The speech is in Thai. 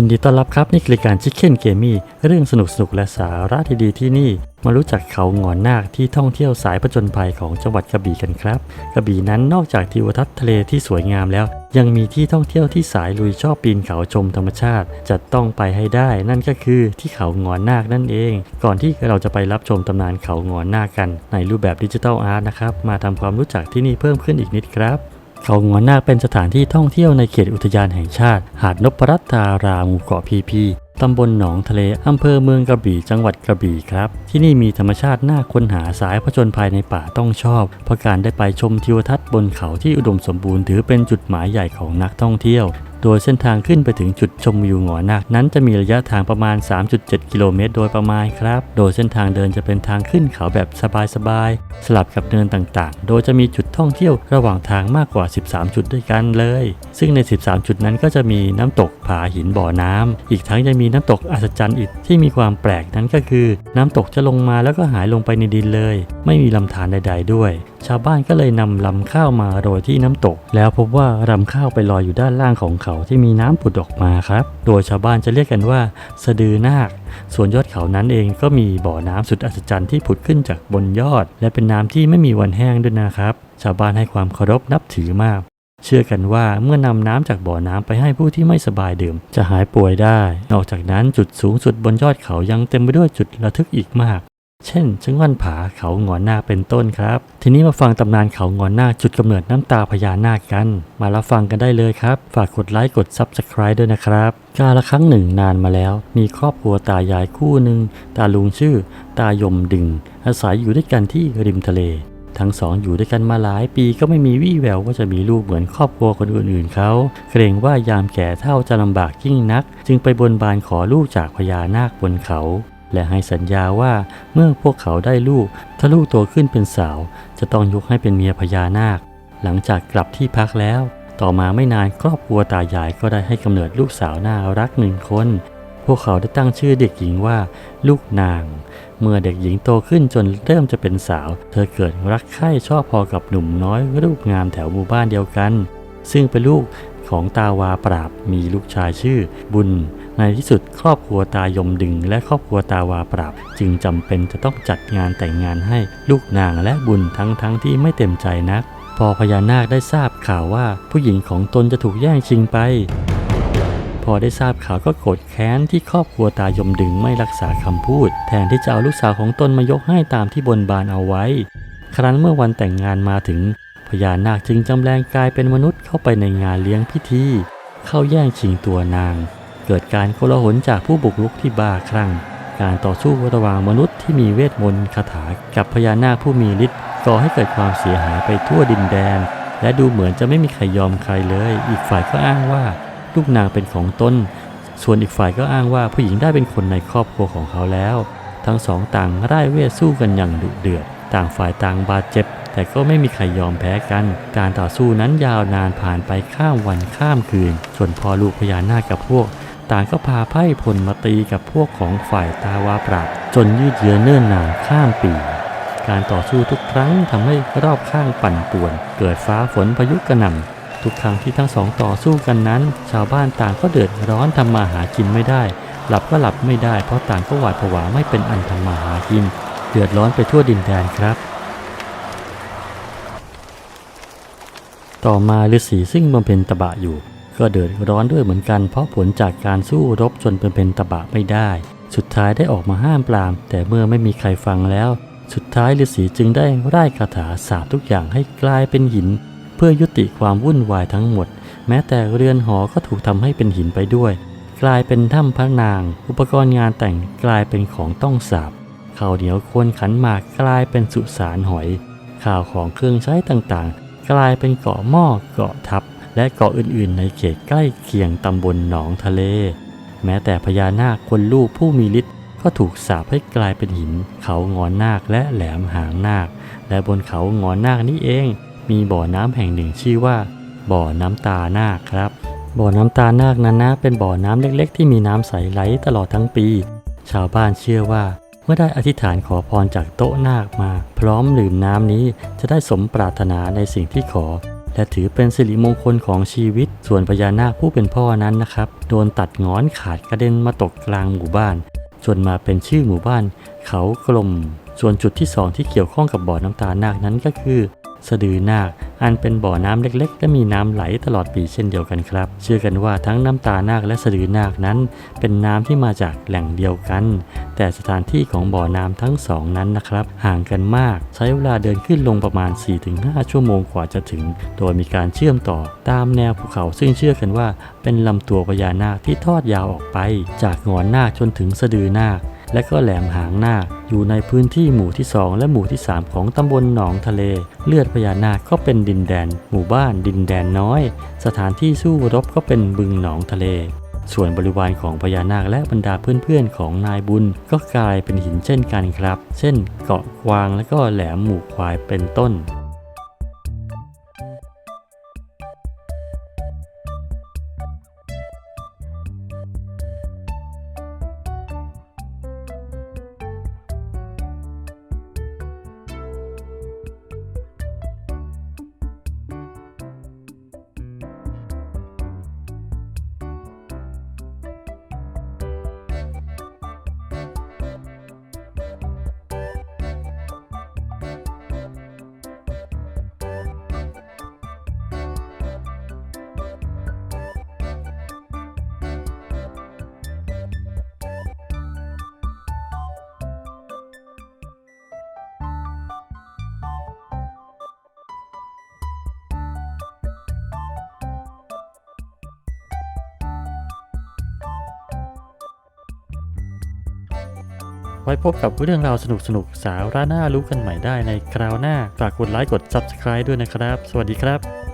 ยินดีต้อนรับครับ นี่คือรายการ Chicken g a m e เรื่องสนุกสนุกและสาระดีๆที่นี่ มารู้จักเขางอนนาคที่ท่องเที่ยวสายผจญภัยของจังหวัดกระบี่กันครับ กระบี่นั้นนอกจากทิวทัศน์ทะเลที่สวยงามแล้ว ยังมีที่ท่องเที่ยวที่สายลุยชอบปีนเขาชมธรรมชาติ จะต้องไปให้ได้ นั่นก็คือที่เขางอนนาคนั่นเอง ก่อนที่เราจะไปรับชมตำนานเขางอนนาคกัน ในรูปแบบดิจิทัลอาร์ตนะครับมาทำความรู้จักที่นี่เพิ่มขึ้นอีกนิดครับ เขางอนนาคเป็นสถานที่ท่องเที่ยวในเขตอุทยานแห่งชาติ หาดนพรัตาราหมู่เกาะพีพีตำบลหนองทะเล อำเภอเมืองกระบี่จังหวัดกระบี่ครับ ที่นี่มีธรรมชาติน่าค้นหาสายผจญภัยในป่าต้องชอบ เพราะการได้ไปชมทิวทัศน์บนเขาที่อุดมสมบูรณ์ถือเป็นจุดหมายใหญ่ของนักท่องเที่ยวโดยเส้นทางขึ้นไปถึงจุดชมวิวหงอนาคนั้นจะมีระยะทางประมาณ 3.7 กิโลเมตร โดยประมาณครับ โดยเส้นทางเดินจะเป็นทางขึ้นเขาแบบสบายๆ สลับกับเนินต่างๆ โดยจะมีจุดท่องเที่ยวระหว่างทางมากกว่า 13 จุดด้วยกันเลย ซึ่งใน 13 จุดนั้นก็จะมีน้ำตกผาหินบ่อน้ำอีกทั้งยังมีน้ำตกอัศจรรย์อีกที่มีความแปลกนั้นก็คือ น้ำตกจะลงมาแล้วก็หายลงไปในดินเลย ไม่มีลำธารใด ๆ ด้วยชาวบ้านก็เลยนำลำข้าวมาโรยที่น้ำตก แล้วพบว่าลำข้าวไปลอยอยู่ด้านล่างของเขาที่มีน้ำผุดออกมาครับ โดยชาวบ้านจะเรียกกันว่า สะดือนาค ส่วนยอดเขานั้นเองก็มีบ่อน้ำสุดอัศจรรย์ที่ผุดขึ้นจากบนยอด และเป็นน้ำที่ไม่มีวันแห้งด้วยนะครับ ชาวบ้านให้ความเคารพนับถือมาก เชื่อกันว่าเมื่อนำน้ำจากบ่อน้ำไปให้ผู้ที่ไม่สบายดื่ม จะหายป่วยได้ นอกจากนั้นจุดสูงสุดบนยอดเขายังเต็มไปด้วยจุดระทึกอีกมาก เช่นชะง่อนผาเขางอนนาคเป็นต้นครับ ทีนี้มาฟังตำนานเขางอนนาคจุดกำเนิดน้ำตาพญานาคกัน มารับฟังกันได้เลยครับ ฝากกดไลค์กด Subscribe ด้วยนะครับ กาละครั้งหนึ่งนานมาแล้ว มีครอบครัวตายายคู่หนึ่ง ตาลุงชื่อ ตายมดึง อาศัยอยู่ด้วยกันที่ริมทะเล ทั้งสองอยู่ด้วยกันมาหลายปีก็ไม่มีวี่แววว่าจะมีลูกเหมือนครอบครัวคนอื่นๆเขาเกรงว่ายามแก่เท่าจะลำบากยิ่งนัก จึงไปบนบานขอลูกจากพญานาคบนเขา และให้สัญญาว่าเมื่อพวกเขาได้ลูก ถ้าลูกโตขึ้นเป็นสาว จะต้องยกให้เป็นเมียพญานาค หลังจากกลับที่พักแล้ว ต่อมาไม่นานครอบครัวตายายก็ได้ให้กำเนิดลูกสาวน่ารักหนึ่งคน พวกเขาได้ตั้งชื่อเด็กหญิงว่า ลูกนาง เมื่อเด็กหญิงโตขึ้นจนเริ่มจะเป็นสาว เธอเกิดรักใคร่ชอบพอกับหนุ่มน้อยรูปงามแถวหมู่บ้านเดียวกัน ซึ่งเป็นลูก ของตาวาปราบมีลูกชายชื่อบุญ ในที่สุดครอบครัวตายมดึง และครอบครัวตาวาปราบ จึงจำเป็นจะต้องจัดงานแต่งงานให้ลูกนางและบุญทั้งๆทที่ไม่เต็มใจนัก พอพญานาคได้ทราบข่าวว่าผู้หญิงของตนจะถูกแย่งชิงไปพอได้ทราบข่าวก็โกรธแค้นที่ครอบครัวตายมดึงไม่รักษาคำพูด แทนที่จะเอาลูกสาวของตนมายกให้ตามที่บนบานเอาไว้ ครั้นเมื่อวันแต่งงานมาถึง พญานาคจึงจำแรงกายเป็นมนุษย์เข้าไปในงานเลี้ยงพิธี เข้าแย่งชิงตัวนาง เกิดการโกลาหลจากผู้บุกรุกที่บ้าคลั่ง การต่อสู้ระหว่างมนุษย์ที่มีเวทมนต์คาถากับพญานาคผู้มีฤทธิ์ก่อให้เกิดความเสียหายไปทั่วดินแดน และดูเหมือนจะไม่มีใครยอมใครเลย อีกฝ่ายก็อ้างว่าลูกนางเป็นของตนส่วนอีกฝ่ายก็อ้างว่าผู้หญิงได้เป็นคนในครอบครัวของเขาแล้ว ทั้งสองต่างร่ายเวทสู้กันอย่างดุเดือด ต่างฝ่ายต่างบาดเจ็บแต่ก็ไม่มีใครยอมแพ้กัน การต่อสู้นั้นยาวนานผ่านไปข้ามวันข้ามคืน ส่วนพอลูกพญานาคกับพวก ต่างก็พาไพ่พลมาตีกับพวกของฝ่ายตาวาปราบจนยืดเยื้อเนิ่นนานข้ามปีการต่อสู้ทุกครั้งทำให้รอบข้างปั่นป่วน เกิดฟ้าฝนพายุกระหน่ำทุกครั้งที่ทั้งสองต่อสู้กันนั้น ชาวบ้านต่างก็เดือดร้อนทำมาหากินไม่ได้ หลับก็หลับไม่ได้เพราะต่างก็หวาดผวาไม่เป็นอันทำมาหากิน เดือดร้อนไปทั่วดินแดนครับ ต่อมาฤาษีซึ่งบำเพ็ญตบะอยู่ ก็เดือดร้อนด้วยเหมือนกันเพราะผลจากการสู้รบจนเป็นเพนตบะไม่ได้ สุดท้ายได้ออกมาห้ามปราม แต่เมื่อไม่มีใครฟังแล้ว สุดท้ายฤาษีจึงได้ไร่คาถาสาปทุกอย่างให้กลายเป็นหิน เพื่อยุติความวุ่นวายทั้งหมด แม้แต่เรือนหอก็ถูกทำให้เป็นหินไปด้วย กลายเป็นถ้ำพระนาง อุปกรณ์งานแต่งกลายเป็นของต้องสาบข้าวเหนียวควรขันหมากกลายเป็นสุสานหอย ข่าวของเครื่องใช้ต่างๆ กลายเป็นเกาะหม้อเกาะทับ และเกาะอื่นๆ ในเขตใกล้เคียงตำบลหนองทะเล แม้แต่พญานาคคนลูกผู้มีฤทธิ์ก็ถูกสาปให้กลายเป็นหิน เขางอนนาคและแหลมหางนาค และบนเขางอนนาคนี้เอง มีบ่อน้ำแห่งหนึ่งชื่อว่า บ่อน้ำตานาคครับ บ่อน้ำตานาคนั้นนะเป็นบ่อน้ำเล็กๆ ที่มีน้ำใสไหลตลอดทั้งปี ชาวบ้านเชื่อว่า มื่อได้อธิษฐานขอพรจากโต๊ะนาคมา พร้อมลืมน้ำนี้จะได้สมปรารถนาในสิ่งที่ขอ และถือเป็นสิริมงคลของชีวิต ส่วนพญานาคผู้เป็นพ่อนั้นนะครับโดนตัดงอนขาดกระเด็นมาตกกลางหมู่บ้านจนมาเป็นชื่อหมู่บ้าน เขากลม ส่วนจุดที่สองที่เกี่ยวข้องกับบ่อน้ำตานาคนั้นก็คือ สะดือนาค อันเป็นบ่อน้ำเล็กๆ และมีน้ำไหลตลอดปีเช่นเดียวกันครับ เชื่อกันว่าทั้งน้ำตานาคและสะดือนาคนั้น เป็นน้ำที่มาจากแหล่งเดียวกัน แต่สถานที่ของบ่อน้ำทั้งสองนั้นนะครับ ห่างกันมาก ใช้เวลาเดินขึ้นลงประมาณ 4-5 ชั่วโมงกว่าจะถึง โดยมีการเชื่อมต่อตามแนวภูเขา ซึ่งเชื่อกันว่า เป็นลำตัวพญานาคที่ทอดยาวออกไป จากงอนนาคจนถึงสะดือนาค และก็แหลมหางนาคอยู่ในพื้นที่หมู่ที่ 2 และหมู่ที่ 3 ของตำบลหนองทะเล เลือดพญานาคก็เป็นดินแดน หมู่บ้าน ดินแดนน้อย สถานที่สู้รบก็เป็นบึงหนองทะเล ส่วนบริวารของพญานาคและบรรดาเพื่อนๆของนายบุญ ก็กลายเป็นหินเช่นกันครับ เช่น เกาะกวางและก็แหลมหมู่ควายเป็นต้น ไว้พบกับเรื่องราวสนุกๆสาระน่ารู้กันใหม่ได้ในคราวหน้า ฝากกดไลค์กด Subscribe ด้วยนะครับ สวัสดีครับ